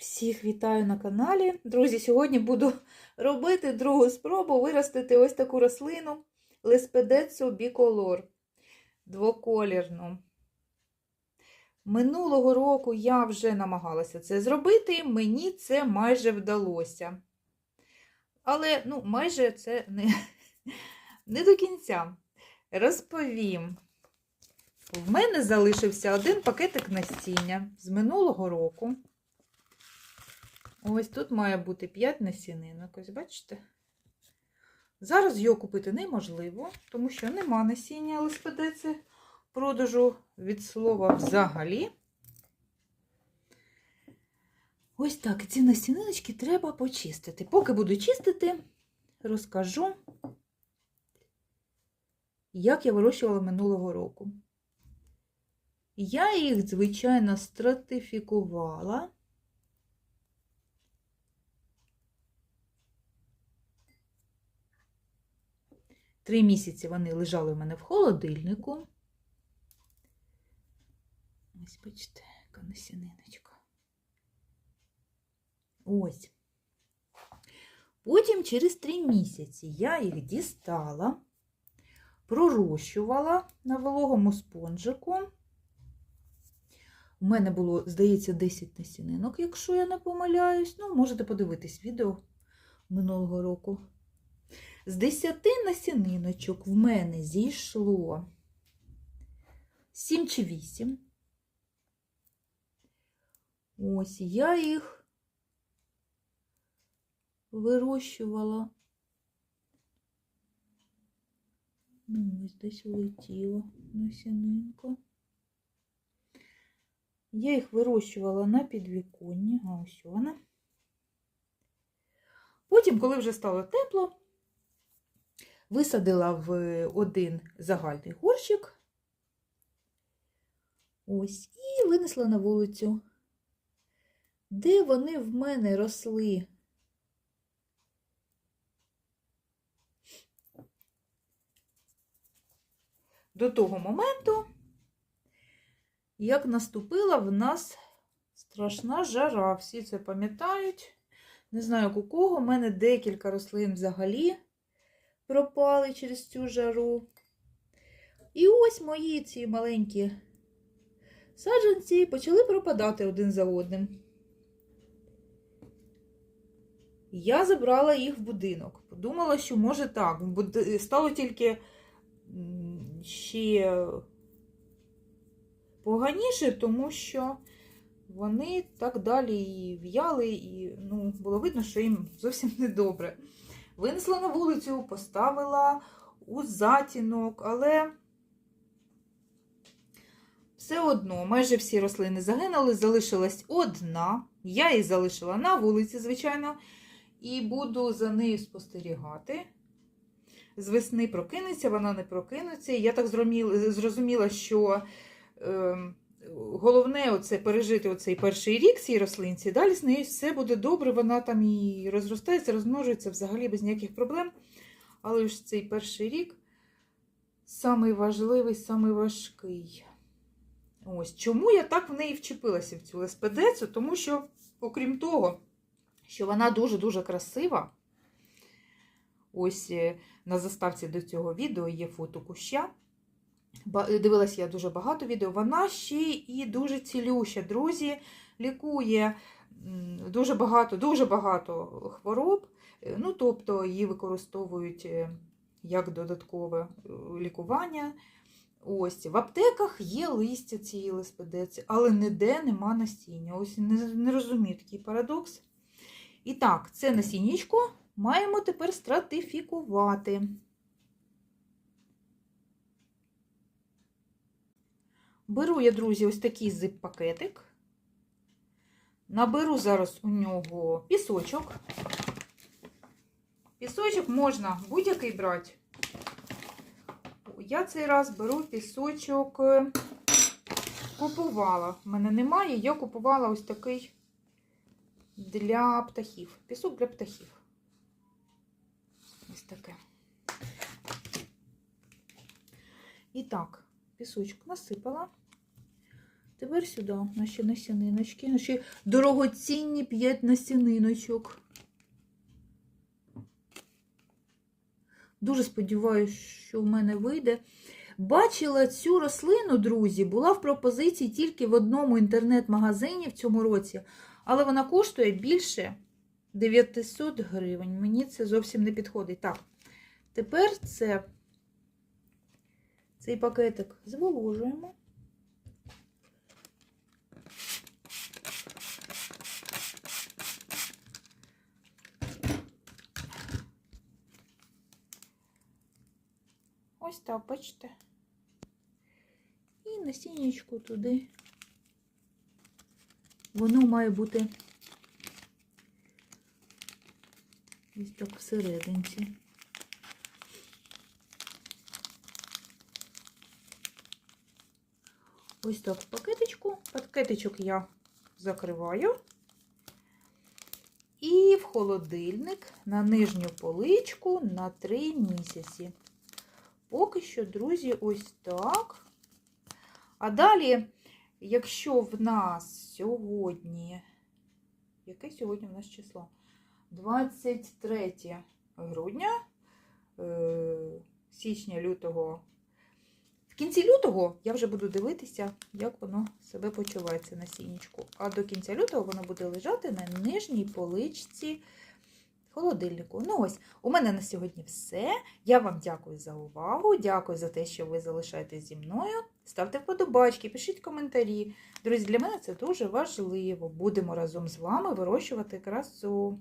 Всіх вітаю на каналі. Друзі, сьогодні буду робити другу спробу виростити ось таку рослину Леспедецу біколор двоколірну. Минулого року я вже намагалася це зробити, мені це майже вдалося. Але, ну, майже це не, не до кінця. Розповім. В мене залишився один пакетик насіння з минулого року. Ось тут має бути 5 насінинок. Ось бачите? Зараз його купити неможливо, тому що нема насіння ЛСПД продажу від слова взагалі. Ось так, ці насіниночки треба почистити. Поки буду чистити, розкажу, як я вирощувала минулого року. Я їх, звичайно, стратифікувала. Три місяці вони лежали в мене в холодильнику. Ось, бачите, яка насіниночка. Ось. Потім через три місяці я їх дістала, пророщувала на вологому спонжику. У мене було, здається, 10 насінинок, якщо я не помиляюсь. Ну, можете подивитись відео минулого року. З 10 насіниночок в мене зійшло 7 чи 8. Ось я їх вирощувала. Ну, ось десь улетіло насінинка. Я їх вирощувала на підвіконні, а ось вона. Потім, коли вже стало тепло, висадила в один загальний горщик. Ось, і винесла на вулицю, де вони в мене росли. До того моменту, як наступила в нас страшна жара. Всі це пам'ятають. Не знаю, у кого. У мене декілька рослин взагалі пропали через цю жару. І ось мої ці маленькі саджанці почали пропадати один за одним. Я забрала їх в будинок. Подумала, що може так. Стало тільки ще поганіше, тому що вони так далі і в'яли, і ну, було видно, що їм зовсім недобре. Винесла на вулицю, поставила у затінок, але все одно майже всі рослини загинули, залишилась одна. Я її залишила на вулиці, звичайно, і буду за нею спостерігати. З весни прокинеться, вона не прокинеться. Я так зрозуміла, що е, головне оце пережити оцей перший рік цій рослинці. Далі з нею все буде добре, вона там і розростається, розмножується взагалі без ніяких проблем. Але ж цей перший рік самий важливий, самий важкий. Ось чому я так в неї вчепилася в цю леспедецю? Тому що, окрім того, що вона дуже-дуже красива. Ось на заставці до цього відео є фото куща. Дивилась я дуже багато відео. Вона ще і дуже цілюща, друзі, лікує дуже багато дуже багато хвороб. Ну, тобто її використовують як додаткове лікування. Ось В аптеках є листя цієї леспедеці, але ніде нема насіння. Ось не, не розумію такий парадокс. І так, це насіннячко маємо тепер стратифікувати. Беру я, друзі, ось такий зип-пакетик. Наберу зараз у нього пісочок. Пісочок можна будь-який брати. Я цей раз беру пісочок, купувала. В мене немає, я купувала ось такий для птахів. Пісок для птахів. Ось таке. І так, пісочок насипала. Тепер сюди наші насіниночки, наші дорогоцінні 5 насіниночок. Дуже сподіваюся, що в мене вийде. Бачила цю рослину, друзі, була в пропозиції тільки в одному інтернет-магазині в цьому році, але вона коштує більше 900 гривень. Мені це зовсім не підходить. Так, тепер це цей пакетик зволожуємо. Ось так, бачите. І насіннячку туди. Воно має бути ось так всерединці. Ось так в пакетичку. Пакетичок я закриваю. І в холодильник на нижню поличку на 3 місяці. Поки що, друзі, ось так. А далі, якщо в нас сьогодні, яке сьогодні в нас число? 23 грудня, е, січня, лютого. В кінці лютого я вже буду дивитися, як воно себе почувається на сінічку. А до кінця лютого воно буде лежати на нижній поличці холодильнику. Ну ось, у мене на сьогодні все. Я вам дякую за увагу. Дякую за те, що ви залишаєтесь зі мною. Ставте вподобачки, пишіть коментарі. Друзі, для мене це дуже важливо. Будемо разом з вами вирощувати красу.